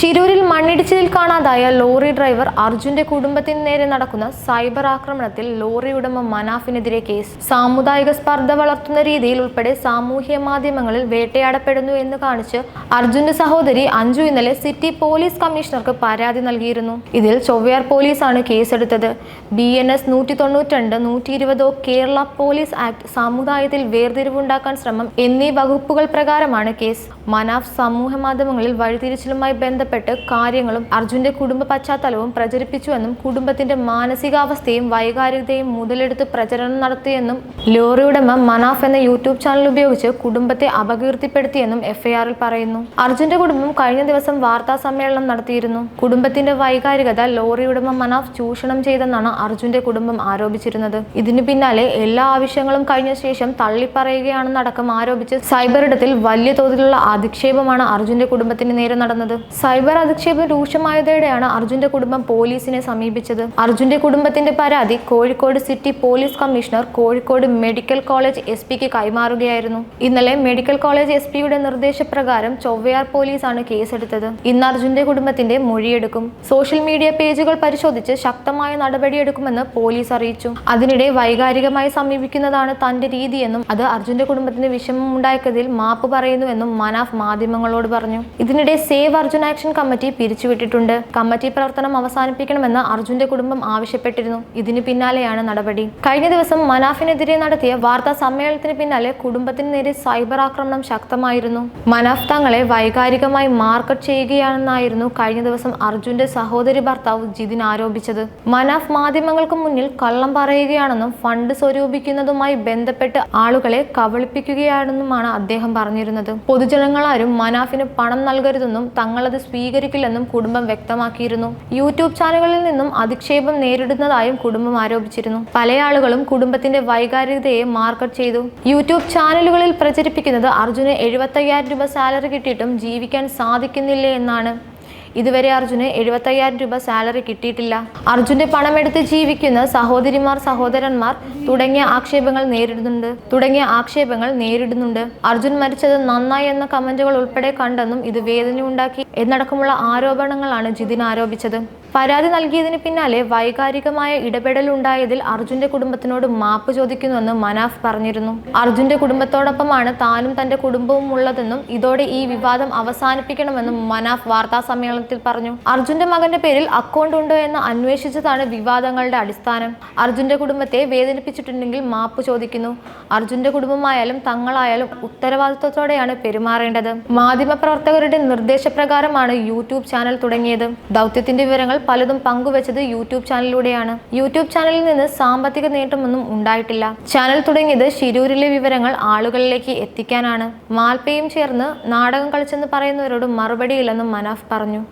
ശിരൂരിൽ മണ്ണിടിച്ചിലിൽ കാണാതായ lorry driver അർജുന്റെ കുടുംബത്തിന് നേരെ നടക്കുന്ന സൈബർ ആക്രമണത്തിൽ ലോറി ഉടമ മനാഫിനെതിരെ കേസ്. സാമുദായിക സ്പർദ്ധ വളർത്തുന്ന രീതിയിൽ ഉൾപ്പെടെ സാമൂഹ്യ മാധ്യമങ്ങളിൽ വേട്ടയാടപ്പെടുന്നു എന്ന് കാണിച്ച് അർജുന്റെ സഹോദരി അഞ്ജു ഇന്നലെ സിറ്റി പോലീസ് കമ്മീഷണർക്ക് പരാതി നൽകിയിരുന്നു. ഇതിൽ ചൊവ്വയാർ പോലീസാണ് കേസെടുത്തത്. ബി എൻ എസ് നൂറ്റി തൊണ്ണൂറ്റിരണ്ട് നൂറ്റി ഇരുപതോ കേരള പോലീസ് ആക്ട് സമുദായത്തിൽ വേർതിരിവുണ്ടാക്കാൻ ശ്രമം എന്നീ വകുപ്പുകൾ പ്രകാരമാണ് കേസ്. മനാഫ് സമൂഹ മാധ്യമങ്ങളിൽ വഴിതിരിച്ചിലുമായി ബന്ധപ്പെട്ട് കാര്യങ്ങളും അർജുന്റെ കുടുംബ പശ്ചാത്തലവും പ്രചരിപ്പിച്ചുവെന്നും കുടുംബത്തിന്റെ മാനസികാവസ്ഥയും വൈകാരികതയും മുതലെടുത്ത് പ്രചരണം നടത്തിയെന്നും ലോറി ഉടമ മനാഫ് എന്ന യൂട്യൂബ് ചാനൽ ഉപയോഗിച്ച് കുടുംബത്തെ അപകീർത്തിപ്പെടുത്തിയെന്നും എഫ്ഐആറിൽ പറയുന്നു. അർജുന്റെ കുടുംബം കഴിഞ്ഞ ദിവസം വാർത്താ സമ്മേളനം നടത്തിയിരുന്നു. കുടുംബത്തിന്റെ വൈകാരികത ലോറി ഉടമ മനാഫ് ചൂഷണം ചെയ്തെന്നാണ് അർജുന്റെ കുടുംബം ആരോപിച്ചിരുന്നത്. ഇതിനു പിന്നാലെ എല്ലാ ആവശ്യങ്ങളും കഴിഞ്ഞ ശേഷം തള്ളിപ്പറയുകയാണെന്നടക്കം ആരോപിച്ച് സൈബറിടത്തിൽ വലിയ തോതിലുള്ള അധിക്ഷേപമാണ് അർജുന്റെ കുടുംബത്തിന് നേരെ നടന്നത്. സൈബർ അധിക്ഷേപം രൂക്ഷമായതോടെയാണ് അർജുന്റെ കുടുംബം പോലീസിനെ സമീപിച്ചത്. അർജുന്റെ കുടുംബത്തിന്റെ പരാതി Kozhikode city police commissioner Kozhikode medical college S പിക്ക് കൈമാറുകയായിരുന്നു. ഇന്നലെ മെഡിക്കൽ കോളേജ് എസ് പിയുടെ നിർദ്ദേശപ്രകാരം ചൊവ്വയാർ പോലീസാണ് കേസെടുത്തത്. ഇന്ന് അർജുന്റെ കുടുംബത്തിന്റെ മൊഴിയെടുക്കും. സോഷ്യൽ മീഡിയ പേജുകൾ പരിശോധിച്ച് ശക്തമായ നടപടിയെടുക്കുമെന്ന് പോലീസ് അറിയിച്ചു. അതിനിടെ വൈകാരികമായി സമീപിക്കുന്നതാണ് തന്റെ രീതിയെന്നും അത് അർജുന്റെ കുടുംബത്തിന് വിഷമം ഉണ്ടാക്കിയതിൽ മാപ്പ് പറയുന്നുവെന്നും മനാഫ് മാധ്യമങ്ങളോട് പറഞ്ഞു. ഇതിനിടെ സേവ് അർജുൻ ആക്ഷൻ കമ്മിറ്റി പിരിച്ചുവിട്ടിട്ടുണ്ട്. കമ്മിറ്റി പ്രവർത്തനം അവസാനിപ്പിക്കണമെന്ന് അർജുന്റെ കുടുംബം ആവശ്യപ്പെട്ടിരുന്നു. ഇതിന് പിന്നാലെയാണ് നടപടി. കഴിഞ്ഞ ദിവസം മനാഫിനെതിരെ നടത്തിയ വാർത്താ സമ്മേളനത്തിന് പിന്നാലെ കുടുംബത്തിന് നേരെ സൈബർ ആക്രമണം ശക്തമായിരുന്നു. മനാഫ് തങ്ങളെ വൈകാരികമായി മാർക്കറ്റ് ചെയ്യുകയാണെന്നായിരുന്നു കഴിഞ്ഞ ദിവസം അർജുന്റെ സഹോദരി ഭർത്താവ് ജിതിൻ ആരോപിച്ചത്. മനാഫ് മാധ്യമങ്ങൾക്ക് മുന്നിൽ കള്ളം പറയുകയാണെന്നും ഫണ്ട് സ്വരൂപിക്കുന്നതുമായി ബന്ധപ്പെട്ട് ആളുകളെ കബളിപ്പിക്കുകയാണെന്നുമാണ് അദ്ദേഹം പറഞ്ഞിരുന്നത്. പൊതുജനങ്ങളാരും മനാഫിന് പണം നൽകരുതെന്നും തങ്ങളത് സ്വീകരിക്കില്ലെന്നും കുടുംബം വ്യക്തമാക്കിയിരുന്നു. യൂട്യൂബ് ചാനലുകളിൽ നിന്നും അധിക്ഷേപം നേരിടുന്നതായും കുടുംബം ആരോപിച്ചിരുന്നു. പല ആളുകളും കുടുംബത്തിന്റെ വൈകാരികതയെ മാർക്കറ്റ് ചെയ്തു. യൂട്യൂബ് ചാനലുകളിൽ പ്രചരിപ്പിക്കുന്നത് അർജുന് എഴുപത്തയ്യായിരം രൂപ സാലറി കിട്ടിയിട്ടും ജീവിക്കാൻ സാധിക്കുന്നില്ലേ എന്നാണ്. ഇതുവരെ അർജുന് എഴുപത്തയ്യായിരം രൂപ സാലറി കിട്ടിയിട്ടില്ല. അർജുന്റെ പണമെടുത്ത് ജീവിക്കുന്ന സഹോദരിമാർ സഹോദരന്മാർ തുടങ്ങിയ ആക്ഷേപങ്ങൾ നേരിടുന്നുണ്ട്. തുടങ്ങിയ ആക്ഷേപങ്ങൾ നേരിടുന്നുണ്ട്. അർജുൻ മരിച്ചത് നന്നായി എന്ന കമന്റുകൾ ഉൾപ്പെടെ കണ്ടെന്നും ഇത് വേദന ഉണ്ടാക്കി എന്നടക്കമുള്ള ആരോപണങ്ങളാണ് ജിതിൻ ആരോപിച്ചത്. പരാതി നൽകിയതിന് പിന്നാലെ വൈകാരികമായ ഇടപെടൽ ഉണ്ടായതിൽ അർജുന്റെ കുടുംബത്തിനോട് മാപ്പ് ചോദിക്കുന്നുവെന്ന് മനാഫ് പറഞ്ഞിരുന്നു. അർജുന്റെ കുടുംബത്തോടൊപ്പമാണ് താനും തന്റെ കുടുംബവും ഉള്ളതെന്നും ഇതോടെ ഈ വിവാദം അവസാനിപ്പിക്കണമെന്നും മനാഫ് വാർത്താ സമ്മേളനത്തിൽ പറഞ്ഞു. അർജുന്റെ മകന്റെ പേരിൽ അക്കൗണ്ട് ഉണ്ടോ എന്ന് അന്വേഷിച്ചതാണ് വിവാദങ്ങളുടെ അടിസ്ഥാനം. അർജുന്റെ കുടുംബത്തെ വേദനിപ്പിച്ചിട്ടുണ്ടെങ്കിൽ മാപ്പ് ചോദിക്കുന്നു. അർജുന്റെ കുടുംബമായാലും തങ്ങളായാലും ഉത്തരവാദിത്വത്തോടെയാണ് പെരുമാറേണ്ടത്. മാധ്യമപ്രവർത്തകരുടെ നിർദ്ദേശപ്രകാരമാണ് യൂട്യൂബ് ചാനൽ തുടങ്ങിയത്. ദൗത്യത്തിന്റെ വിവരങ്ങൾ പലതും പങ്കുവച്ചത് യൂട്യൂബ് ചാനലിലൂടെയാണ്. യൂട്യൂബ് ചാനലിൽ നിന്ന് സാമ്പത്തിക നേട്ടമൊന്നും ഉണ്ടായിട്ടില്ല. ചാനൽ തുടങ്ങിയത് ശിരൂരിലെ വിവരങ്ങൾ ആളുകളിലേക്ക് എത്തിക്കാനാണ്. മാൽപ്പയും ചേർന്ന് നാടകം കളിച്ചെന്ന് പറയുന്നവരോട് മറുപടിയില്ലെന്നും മനാഫ് പറഞ്ഞു.